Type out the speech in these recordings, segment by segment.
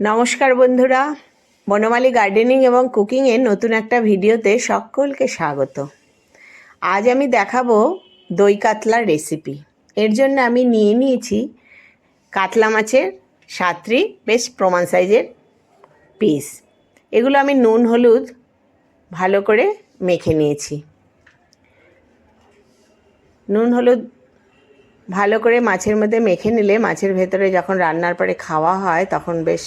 নমস্কার বন্ধুরা। বনমালী গার্ডেনিং এবং কুকিংয়ের নতুন একটা ভিডিওতে সকলকে স্বাগত। আজ আমি দেখাবো দই কাতলার রেসিপি এর জন্য আমি নিয়ে নিয়েছি কাতলা মাছের সাতরি, বেশ প্রমাণ সাইজের পিস এগুলো আমি নুন, হলুদ ভালো করে মেখে নিয়েছি। নুন, হলুদ ভালো করে মাছের মধ্যে মেখে নিলে মাছের ভেতরে যখন রান্নার পরে খাওয়া হয় তখন বেশ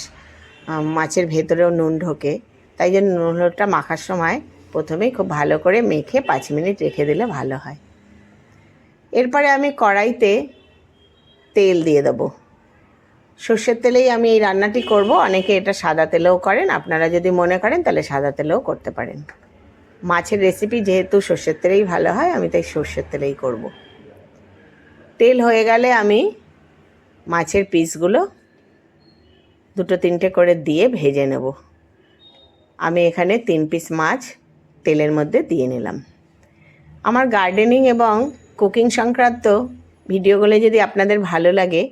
মাছের ভেতরেও নুন ঢোকে। তাই জন্য নুন হলুদটা মাখার সময় প্রথমেই খুব ভালো করে মেখে পাঁচ মিনিট রেখে দিলে ভালো হয়। এরপরে আমি কড়াইতে তেল দিয়ে দেবো। সর্ষের তেলেই আমি এই রান্নাটি করব। অনেকে এটা সাদা তেলেও করেন। আপনারা যদি মনে করেন তাহলে সাদা তেলেও করতে পারেন। মাছের রেসিপি যেহেতু সর্ষের তেলেই ভালো হয়, আমি তাই সর্ষের তেলেই করব। তেল হয়ে গেলে আমি মাছের পিসগুলো দুটো তিনটে করে দিয়ে ভেজে নেব। আমি এখানে তিন পিস মাছ তেলের মধ্যে দিয়ে নিলাম। আমার গার্ডেনিং এবং কুকিং সংক্রান্ত ভিডিওগুলো যদি আপনাদের ভালো লাগে,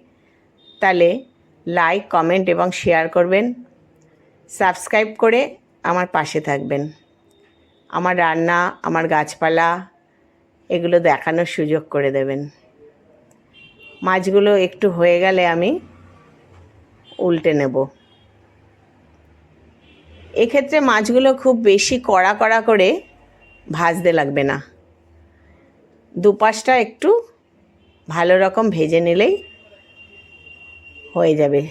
তাহলে লাইক কমেন্ট এবং শেয়ার করবেন। সাবস্ক্রাইব করে আমার পাশে থাকবেন। আমার রান্না, আমার গাছপালা, এগুলো দেখানোর সুযোগ করে দেবেন। মাছগুলো একটু হয়ে গেলে আমি উল্টে নেব। এক্ষেত্রে মাছগুলো খুব বেশি কড়া কড়া করে ভাজতে লাগবে না। দুপাশটা একটু ভালো রকম ভেজে নিলেই হয়ে যাবে।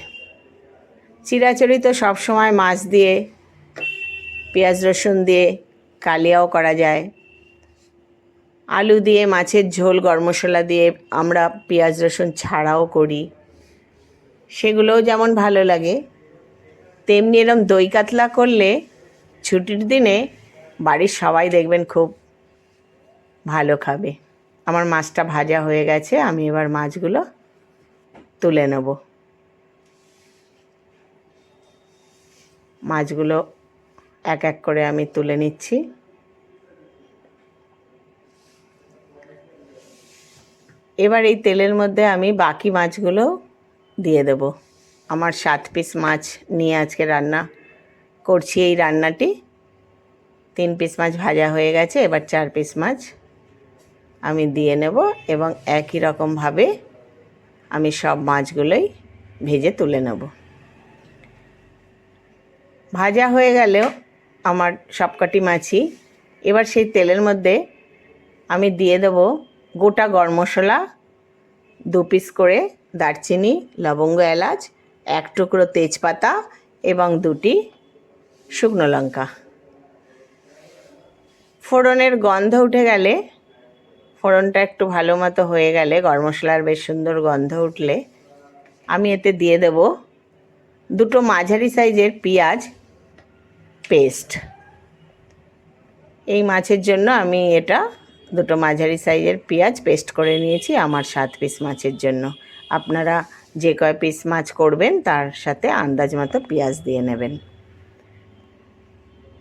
চিরাচরি তো সবসময় মাছ দিয়ে, পেঁয়াজ রসুন দিয়ে কালিয়াও করা যায়। আলু দিয়ে, মাছের ঝোল, গরম মশলা দিয়ে আমরা পেঁয়াজ রসুন ছাড়াও করি। সেগুলোও যেমন ভালো লাগে, তেমনি এরম দই কাতলা করলে ছুটির দিনে বাড়ির সবাই দেখবেন খুব ভালো খাবে। আমার মাছটা ভাজা হয়ে গেছে, আমি এবার মাছগুলো তুলে নেব। মাছগুলো এক এক করে আমি তুলে নিচ্ছি। এবার এই তেলের মধ্যে আমি বাকি মাছগুলো দিয়ে দেব। আমার সাত পিস মাছ নিয়ে আজকে রান্না করছি এই রান্নাটি। তিন পিস মাছ ভাজা হয়ে গেছে, এবার চার পিস মাছ আমি দিয়ে নেব এবং একই রকমভাবে আমি সব মাছগুলোই ভেজে তুলে নেব। ভাজা হয়ে গেলেও আমার সবকটি মাছই। এবার সেই তেলের মধ্যে আমি দিয়ে দেব গোটা গরম মশলা দু পিস করে দারচিনি, লবঙ্গ, এলাচ, এক টুকরো তেজপাতা এবং দুটি শুকনো লঙ্কা। ফোড়নের গন্ধ উঠে গেলে, ফোড়নটা একটু ভালো মতো হয়ে গেলে, গরম মশলার বেশ সুন্দর গন্ধ উঠলে, আমি এতে দিয়ে দেব দুটো মাঝারি সাইজের পেঁয়াজ পেস্ট। এই মাছের জন্য আমি এটা দুটো মাঝারি সাইজের পেঁয়াজ পেস্ট করে নিয়েছি, আমার সাত পিস মাছের জন্য। আপনারা যে কয় পিস মাছ করবেন, তার সাথে আন্দাজ মতো পেঁয়াজ দিয়ে নেবেন।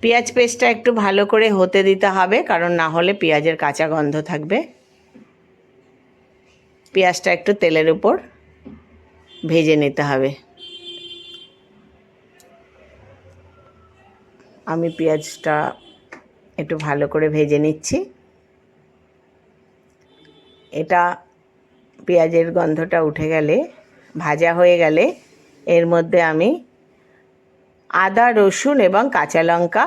পেঁয়াজ পেস্টটা একটু ভালো করে হতে দিতে হবে, কারণ না হলে পেঁয়াজের কাঁচা গন্ধ থাকবে। পেঁয়াজটা একটু তেলের উপর ভেজে নিতে হবে। আমি পেঁয়াজটা একটু ভালো করে ভেজে নিচ্ছি। এটা পেঁয়াজের গন্ধটা উঠে গেলে, ভাজা হয়ে গেলে, এর মধ্যে আমি আদা, রসুন এবং কাঁচা লঙ্কা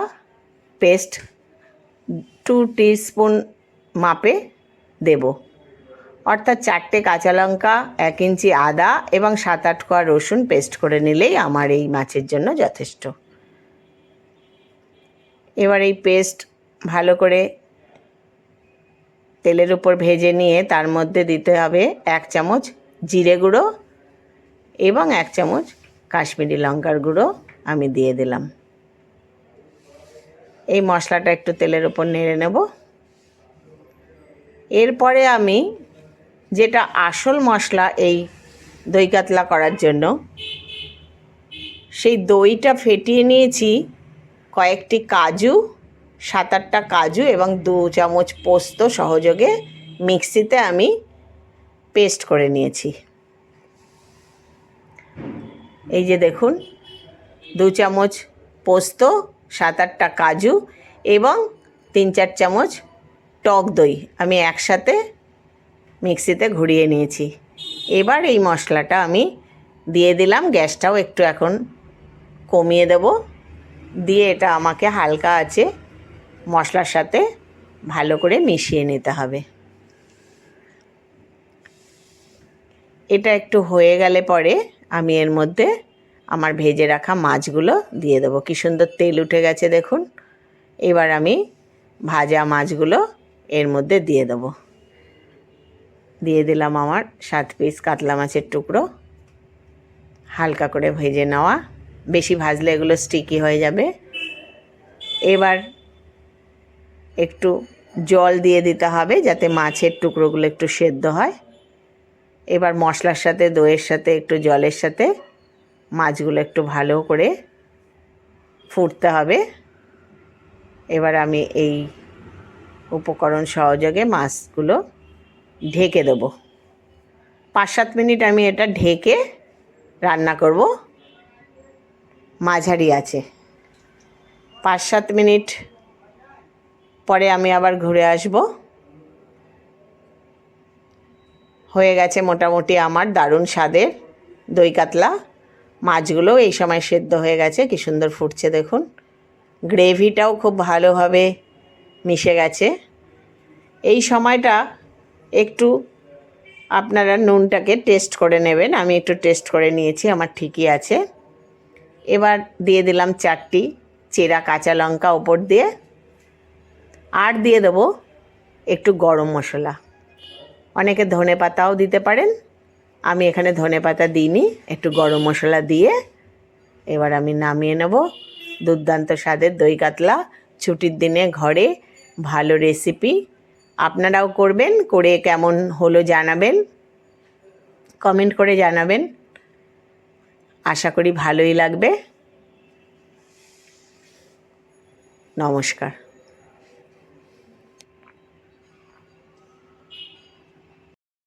পেস্ট টু স্পুন মাপে দেব। অর্থাৎ চারটে কাঁচা লঙ্কা, এক ইঞ্চি আদা এবং সাত আট কোয়া রসুন পেস্ট করে নিলেই আমার এই মাছের জন্য যথেষ্ট। এবার এই পেস্ট ভালো করে তেলের উপর ভেজে নিয়ে তার মধ্যে দিতে হবে এক চামচ জিরে গুঁড়ো এবং এক চামচ কাশ্মীরি লঙ্কার গুঁড়ো আমি দিয়ে দিলাম। এই মশলাটা একটু তেলের উপর নেড়ে নেব। এরপরে আমি যেটা আসল মশলা এই দই কাতলা করার জন্য, সেই দইটা ফেটিয়ে নিয়েছি কয়েকটি কাজু সাত আটটা কাজু এবং দু চামচ পোস্ত সহযোগে মিক্সিতে আমি পেস্ট করে নিয়েছি। এই যে দেখুন, দু চামচ পোস্ত সাত আটটা কাজু এবং তিন চার চামচ টক দই আমি একসাথে মিক্সিতে ঘুরিয়ে নিয়েছি। এবার এই মশলাটা আমি দিয়ে দিলাম, গ্যাসটাও একটু এখন কমিয়ে দেব। দিয়ে এটা আমাকে হালকা আছে মশলার সাথে ভালো করে মিশিয়ে নিতে হবে। এটা একটু হয়ে গেলে পরে আমি এর মধ্যে আমার ভেজে রাখা মাছগুলো দিয়ে দেবো। কী সুন্দর তেল উঠে গেছে দেখুন। এবার আমি ভাজা মাছগুলো এর মধ্যে দিয়ে দেবো। দিয়ে দিলাম আমার সাত পিস কাতলা মাছের টুকরো। হালকা করে ভেজে নেওয়া। বেশি ভাজলে এগুলো স্টিকি হয়ে যাবে। এবার একটু জল দিয়ে দিতে হবে যাতে মাছের টুকরোগুলো একটু সেদ্ধ হয়। এবার মশলার সাথে, দইয়ের সাথে, একটু জলের সাথে মাছগুলো একটু ভালো করে ফুটতে হবে। এবার আমি এই উপকরণ সহযোগে মাছগুলো ঢেকে দেবো। পাঁচ সাত মিনিট আমি এটা ঢেকে রান্না করব। মাঝারি আছে। পাঁচ সাত মিনিট পরে আমি আবার ঘুরে আসব। হয়ে গেছে মোটামুটি আমার দারুণ স্বাদের দই কাতলা। মাছগুলো এই সময় সেদ্ধ হয়ে গেছে, কি সুন্দর ফুটছে দেখুন। গ্রেভিটাও খুব ভালোভাবে মিশে গেছে। এই সময়টা একটু আপনারা নুনটাকে টেস্ট করে নেবেন, আমি একটু টেস্ট করে নিয়েছি, আমার ঠিকই আছে। এবার দিয়ে দিলাম চারটি চেরা কাঁচা লঙ্কা ওপর দিয়ে। আর দিয়ে দেবো একটু গরম মশলা। অনেকে ধনে পাতাও দিতে পারেন। আমি এখানে ধনে পাতা দিইনি, একটু গরম মশলা দিয়ে। এবার আমি নামিয়ে নেব। দুর্দান্ত স্বাদের দই কাতলা, ছুটির দিনে ঘরে, ভালো রেসিপি আপনারাও করবেন, করে কেমন হলো জানাবেন। কমেন্ট করে জানাবেন। আশা করি ভালোই লাগবে। নমস্কার।